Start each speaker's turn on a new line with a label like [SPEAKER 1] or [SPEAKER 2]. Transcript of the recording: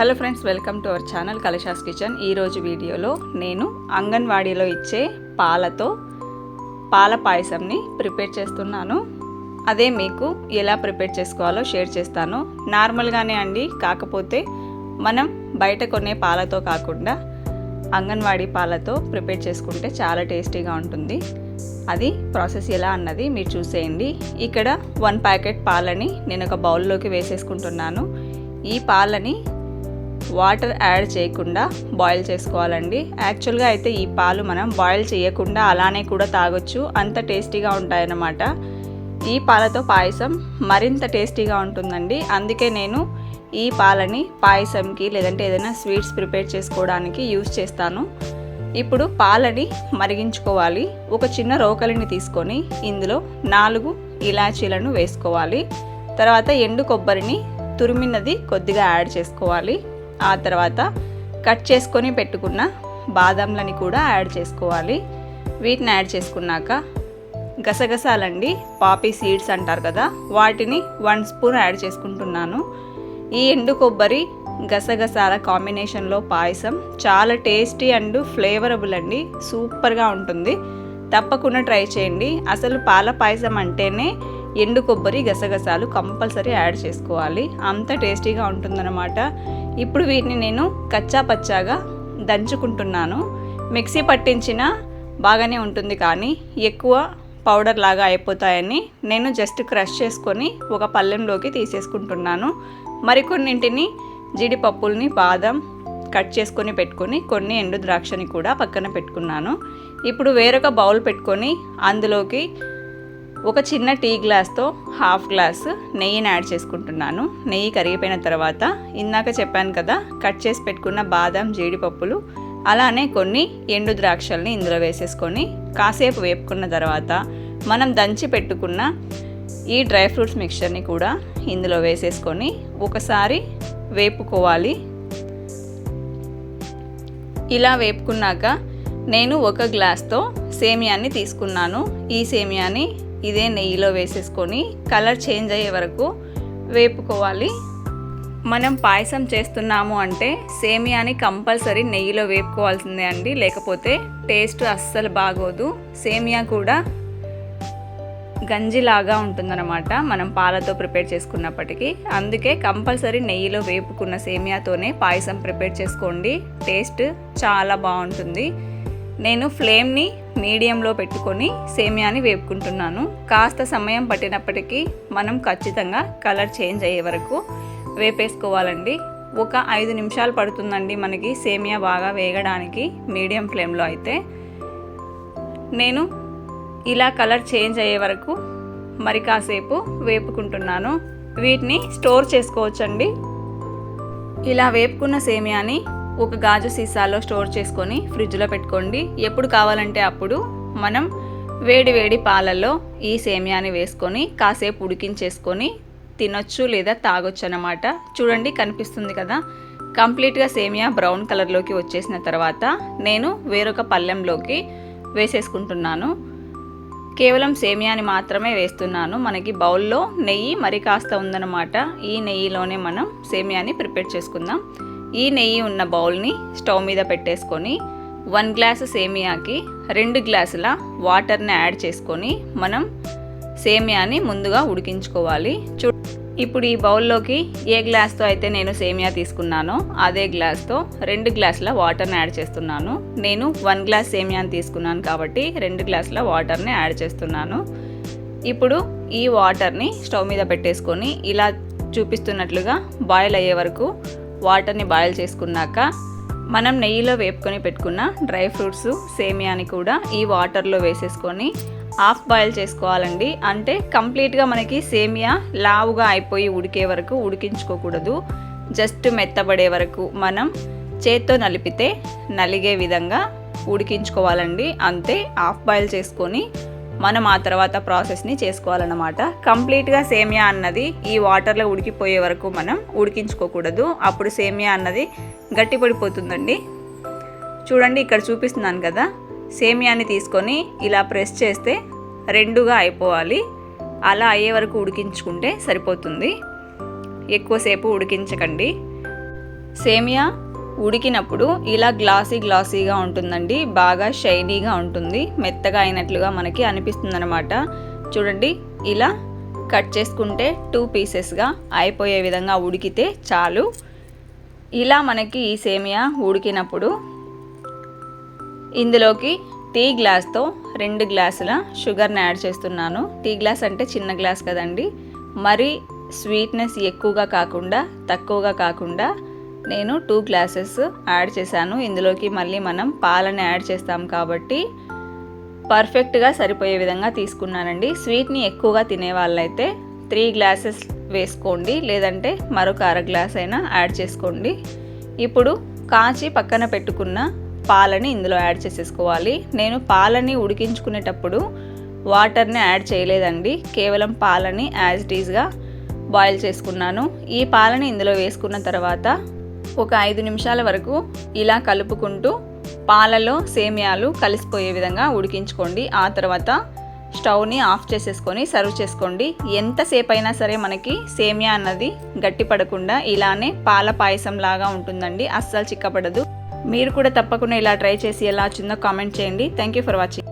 [SPEAKER 1] Hello friends welcome to our channel Kalasha's kitchen. ఈరోజు వీడియోలో నేను అంగన్వాడీలో ఇచ్చే పాలతో పాల పాయసంని ప్రిపేర్ చేస్తున్నాను. అదే మీకు ఎలా ప్రిపేర్ చేసుకోవాలో షేర్ చేస్తాను. నార్మల్గానే అండి కాకపోతే మనం బయట కొనే పాలతో కాకుండా అంగన్వాడీ పాలతో ప్రిపేర్ చేసుకుంటే చాలా టేస్టీగా ఉంటుంది. అది ప్రాసెస్ ఎలా అన్నది మీరు చూసేయండి. ఇక్కడ వన్ ప్యాకెట్ పాలని నేను ఒక బౌల్లోకి వేసేసుకుంటున్నాను. ఈ పాలని వాటర్ యాడ్ చేయకుండా బాయిల్ చేసుకోవాలండి. యాక్చువల్గా అయితే ఈ పాలు మనం బాయిల్ చేయకుండా అలానే కూడా తాగొచ్చు. అంత టేస్టీగా ఉంటాయన్నమాట. ఈ పాలతో పాయసం మరింత టేస్టీగా ఉంటుందండి. అందుకే నేను ఈ పాలని పాయసంకి లేదంటే ఏదైనా స్వీట్స్ ప్రిపేర్ చేసుకోవడానికి యూజ్ చేస్తాను. ఇప్పుడు పాలని మరిగించుకోవాలి. ఒక చిన్న రోకలిని తీసుకొని ఇందులో నాలుగు ఇలాచీలను వేసుకోవాలి. తర్వాత ఎండు కొబ్బరిని తురిమినది కొద్దిగా యాడ్ చేసుకోవాలి. ఆ తర్వాత కట్ చేసుకొని పెట్టుకున్న బాదంలని కూడా యాడ్ చేసుకోవాలి. వీటిని యాడ్ చేసుకున్నాక గసగసాలండి పాపీ సీడ్స్ అంటారు కదా వాటిని వన్ స్పూన్ యాడ్ చేసుకుంటున్నాను. ఈ ఎండు కొబ్బరి గసగసాల కాంబినేషన్లో పాయసం చాలా టేస్టీ అండ్ ఫ్లేవరబుల్ అండి సూపర్గా ఉంటుంది. తప్పకుండా ట్రై చేయండి. అసలు పాల పాయసం అంటేనే ఎండు కొబ్బరి గసగసాలు కంపల్సరీ యాడ్ చేసుకోవాలి. అంత టేస్టీగా ఉంటుందన్నమాట. ఇప్పుడు వీటిని నేను కచ్చా పచ్చాగా దంచుకుంటున్నాను. మిక్సీ పట్టించిన బాగానే ఉంటుంది కానీ ఎక్కువ పౌడర్ లాగా అయిపోతాయని నేను జస్ట్ క్రష్ చేసుకొని ఒక పళ్ళెంలోకి తీసేసుకుంటున్నాను. మరికొన్నింటిని జీడిపప్పుల్ని బాదం కట్ చేసుకొని పెట్టుకొని కొన్ని ఎండు ద్రాక్షని కూడా పక్కన పెట్టుకున్నాను. ఇప్పుడు వేరొక బౌల్ పెట్టుకొని అందులోకి ఒక చిన్న టీ గ్లాస్తో హాఫ్ గ్లాస్ నెయ్యిని యాడ్ చేసుకుంటున్నాను. నెయ్యి కరిగిపోయిన తర్వాత ఇందాక చెప్పాను కదా కట్ చేసి పెట్టుకున్న బాదం జీడిపప్పులు అలానే కొన్ని ఎండు ద్రాక్షల్ని ఇందులో వేసేసుకొని కాసేపు వేపుకున్న తర్వాత మనం దంచి పెట్టుకున్న ఈ డ్రై ఫ్రూట్స్ మిక్చర్ని కూడా ఇందులో వేసేసుకొని ఒకసారి వేపుకోవాలి. ఇలా వేపుకున్నాక నేను ఒక గ్లాస్తో సేమియాన్ని తీసుకున్నాను. ఈ సేమియాని ఇదే నెయ్యిలో వేసేసుకొని కలర్ చేంజ్ అయ్యే వరకు వేపుకోవాలి. మనం పాయసం చేస్తున్నాము అంటే సేమియాని కంపల్సరీ నెయ్యిలో వేపుకోవాల్సిందే అండి. లేకపోతే టేస్ట్ అస్సలు బాగోదు. సేమియా కూడా గంజిలాగా ఉంటుందన్నమాట మనం పాలతో ప్రిపేర్ చేసుకున్నప్పటికీ. అందుకే కంపల్సరీ నెయ్యిలో వేపుకున్న సేమియాతోనే పాయసం ప్రిపేర్ చేసుకోండి. టేస్ట్ చాలా బాగుంటుంది. నేను ఫ్లేమ్ని మీడియంలో పెట్టుకొని సేమియాని వేపుకుంటున్నాను. కాస్త సమయం పట్టినప్పటికీ మనం ఖచ్చితంగా కలర్ చేంజ్ అయ్యే వరకు వేపేసుకోవాలండి. ఒక ఐదు నిమిషాలు పడుతుందండి మనకి సేమియా బాగా వేగడానికి మీడియం ఫ్లేమ్లో అయితే. నేను ఇలా కలర్ చేంజ్ అయ్యే వరకు మరి కాసేపు వేపుకుంటున్నాను. వీటిని స్టోర్ చేసుకోవచ్చండి. ఇలా వేపుకున్న సేమియాని ఒక గాజు సీసాలో స్టోర్ చేసుకొని ఫ్రిడ్జ్లో పెట్టుకోండి. ఎప్పుడు కావాలంటే అప్పుడు మనం వేడి వేడి పాలల్లో ఈ సేమియాని వేసుకొని కాసేపు ఉడికించేసుకొని తినొచ్చు లేదా తాగొచ్చు అన్నమాట. చూడండి కనిపిస్తుంది కదా. కంప్లీట్గా సేమియా బ్రౌన్ కలర్లోకి వచ్చేసిన తర్వాత నేను వేరొక పళ్ళెంలోకి వేసేసుకుంటున్నాను. కేవలం సేమియాని మాత్రమే వేస్తున్నాను. మనకి బౌల్లో నెయ్యి మరి కాస్త ఉందన్నమాట. ఈ నెయ్యిలోనే మనం సేమియాని ప్రిపేర్ చేసుకుందాం. ఈ నెయ్యి ఉన్న బౌల్ని స్టవ్ మీద పెట్టేసుకొని వన్ గ్లాసు సేమియాకి రెండు గ్లాసుల వాటర్ని యాడ్ చేసుకొని మనం సేమియాని ముందుగా ఉడికించుకోవాలి. చూ ఇప్పుడు ఈ బౌల్లోకి ఏ గ్లాస్తో అయితే నేను సేమియా తీసుకున్నానో అదే గ్లాస్తో రెండు గ్లాసుల వాటర్ని యాడ్ చేస్తున్నాను. నేను వన్ గ్లాస్ సేమియాని తీసుకున్నాను కాబట్టి రెండు గ్లాసుల వాటర్ని యాడ్ చేస్తున్నాను. ఇప్పుడు ఈ వాటర్ని స్టవ్ మీద పెట్టేసుకొని ఇలా చూపిస్తున్నట్లుగా బాయిల్ అయ్యే వరకు వాటర్ని బాయిల్ చేసుకున్నాక మనం నెయ్యిలో వేపుకొని పెట్టుకున్న డ్రై ఫ్రూట్స్ సేమియాని కూడా ఈ వాటర్లో వేసేసుకొని హాఫ్ బాయిల్ చేసుకోవాలండి. అంటే కంప్లీట్గా మనకి సేమియా లావుగా అయిపోయి ఉడికే వరకు ఉడికించుకోకూడదు. జస్ట్ మెత్తబడే వరకు మనం చేత్తో నలిపితే నలిగే విధంగా ఉడికించుకోవాలండి. అంతే హాఫ్ బాయిల్ చేసుకొని మనం ఆ తర్వాత ప్రాసెస్ని చేసుకోవాలన్నమాట. కంప్లీట్గా సేమియా అన్నది ఈ వాటర్లో ఉడికిపోయే వరకు మనం ఉడికించుకోకూడదు. అప్పుడు సేమియా అన్నది గట్టిపడిపోతుందండి. చూడండి ఇక్కడ చూపిస్తున్నాను కదా. సేమియాని తీసుకొని ఇలా ప్రెస్ చేస్తే రెండుగా అయిపోవాలి. అలా అయ్యే వరకు ఉడికించుకుంటే సరిపోతుంది. ఎక్కువసేపు ఉడికించకండి. సేమియా ఉడికినప్పుడు ఇలా గ్లాసీ గ్లాసీగా ఉంటుందండి. బాగా షైనీగా ఉంటుంది. మెత్తగా అయినట్లుగా మనకి అనిపిస్తుంది అనమాట చూడండి ఇలా కట్ చేసుకుంటే టూ పీసెస్గా అయిపోయే విధంగా ఉడికితే చాలు. ఇలా మనకి ఈ సేమియా ఉడికినప్పుడు ఇందులోకి టీ గ్లాస్తో రెండు గ్లాసుల షుగర్ని యాడ్ చేస్తున్నాను. టీ గ్లాస్ అంటే చిన్న గ్లాస్ కదండి. మరి స్వీట్నెస్ ఎక్కువగా కాకుండా తక్కువగా కాకుండా నేను టూ గ్లాసెస్ యాడ్ చేశాను. ఇందులోకి మళ్ళీ మనం పాలని యాడ్ చేస్తాం కాబట్టి పర్ఫెక్ట్గా సరిపోయే విధంగా తీసుకున్నానండి. స్వీట్ని ఎక్కువగా తినే వాళ్ళైతే త్రీ గ్లాసెస్ వేసుకోండి. లేదంటే మరొక అర గ్లాస్ అయినా యాడ్ చేసుకోండి. ఇప్పుడు కాచి పక్కన పెట్టుకున్న పాలని ఇందులో యాడ్ చేసేసుకోవాలి. నేను పాలని ఉడికించుకునేటప్పుడు వాటర్ని యాడ్ చేయలేదండి. కేవలం పాలని యాజ్ ఇట్ ఈజ్గా బాయిల్ చేసుకున్నాను. ఈ పాలని ఇందులో వేసుకున్న తర్వాత ఒక ఐదు నిమిషాల వరకు ఇలా కలుపుకుంటూ పాలలో సేమియాలు కలిసిపోయే విధంగా ఉడికించుకోండి. ఆ తర్వాత స్టవ్ని ఆఫ్ చేసేసుకొని సర్వ్ చేసుకోండి. ఎంతసేపు అయినా సరే మనకి సేమియా అన్నది గట్టి పడకుండా ఇలానే పాల పాయసం లాగా ఉంటుందండి. అస్సలు చిక్కపడదు. మీరు కూడా తప్పకుండా ఇలా ట్రై చేసి ఎలా వచ్చిందో కామెంట్ చేయండి. Thank you for watching